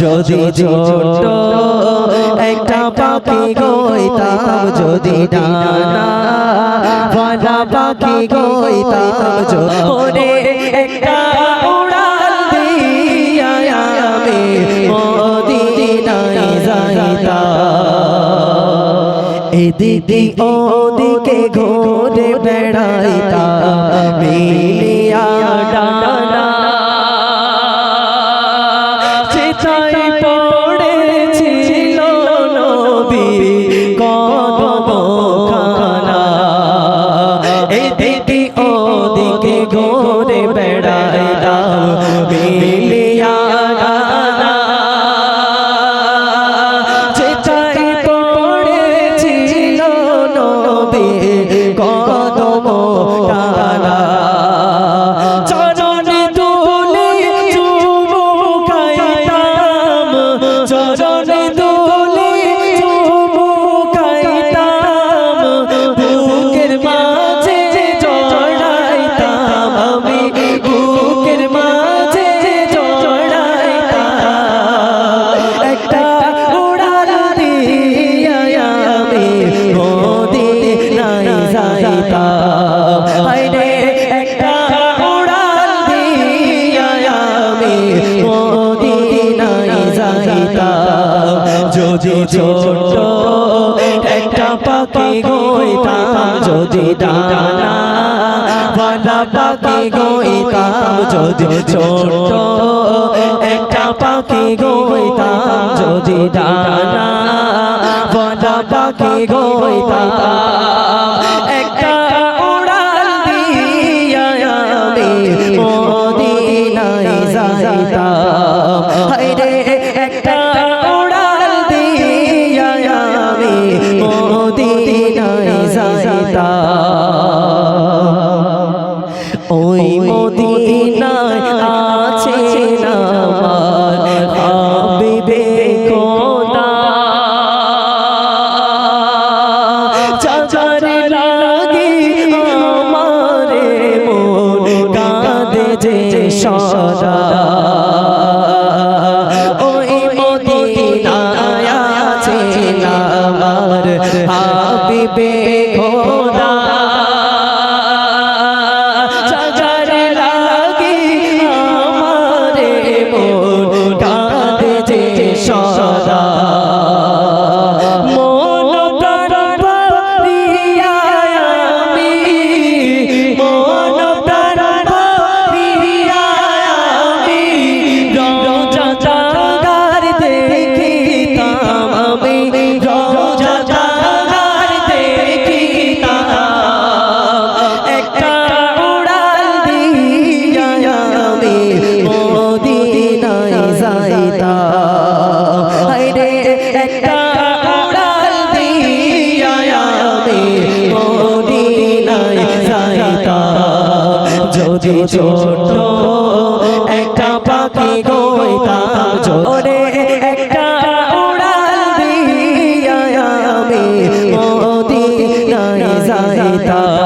যদি ছোট একটা পাখি গইতাম যদি ডানা পাখি গইতাম ওরে একটা উড়াল দিয়া আমি মদিনায় যাইতাম। এদিকে ওদিকে ঘুরে বেড়াইতাম যদি ছোট একটা পাখি গইতাম যদি ডানা ভালা পাখি গইতাম যদি ছোট একটা পাখি গইতাম যদি ডানা ভালা পাখি গইতাম একটা যে সদা। ওই মদিনায় আছে নামার হাবিবে ছোট একটা পাখি গইতাম। জোরে একটা উড়াল দিয়া আমি মদিনায় যাইতাম।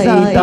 তাই